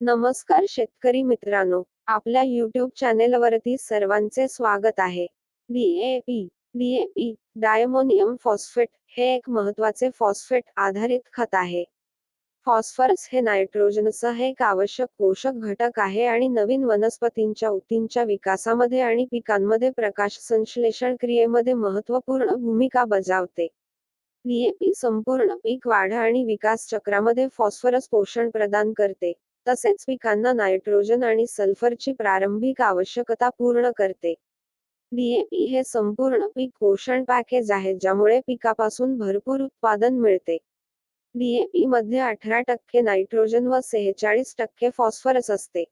नमस्कार शेतकरी मित्रांनो आपल्या युट्यूब चॅनेलवरती सर्वांचे स्वागत आहे. डीएपी डीएपी डायमोनियम फॉस्फेट हे एक महत्त्वाचे फॉस्फेट आधारित खत आहे. फॉस्फरस हे नायट्रोजनसह एक आवश्यक पोषक घटक आहे आणि नवीन वनस्पतींच्या ऊतींच्या विकासामध्ये आणि पिकांमध्ये प्रकाश संश्लेषण क्रियेमध्ये महत्त्वपूर्ण भूमिका बजावते. डीएपी संपूर्ण पीक वाढ आणि विकास चक्रामध्ये फॉस्फरस पोषण प्रदान करते. तसेच पिकांना नायट्रोजन आणि सल्फरची प्रारंभिक आवश्यकता पूर्ण करते. डीएपी हे संपूर्ण पीक पोषण पॅकेज आहे ज्यामुळे पिकापासून भरपूर उत्पादन मिळते. डीएपी मध्ये अठरा टक्के नायट्रोजन व सेहेचाळीस टक्के फॉस्फरस असते.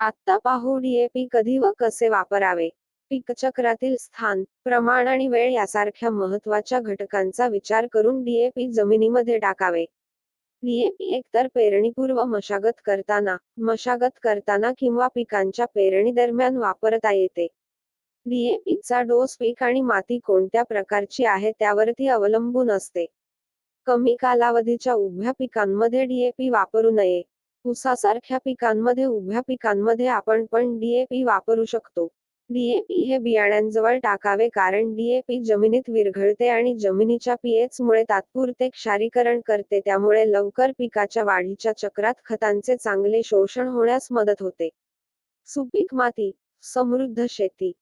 आता पाहू डीएपी कधी व कसे वापरावे. पीकचक्रातील स्थान प्रमाण आणि वेळ यासारख्या महत्त्वाच्या घटकांचा विचार करून डीएपी जमिनीमध्ये टाकावे. डीएपी एकतर पेरणीपूर्व मशागत करताना मशागत करताना किंवा पिकांच्या पेरणी दरम्यान वापरता येते. डीएपीचा डोस पीक आणि माती कोणत्या प्रकारची आहे त्यावरती अवलंबून असते. कमी कालावधीच्या उभ्या पिकांमध्ये डीएपी वापरू नये. ऊसासारख्या पिकांमध्ये उभ्या पिकांमध्ये आपण पण डीएपी वापरू शकतो. डीएपी हे बियाण्यांजवळ टाकावे कारण डीएपी जमिनीत विरघळते आणि जमिनीच्या पीएच मुळे तात्पुरते क्षारीकरण करते त्यामुळे लवकर पिकाच्या वाढीच्या चक्रात खतांचे चांगले शोषण होण्यास मदत होते. सुपीक माती समृद्ध शेती.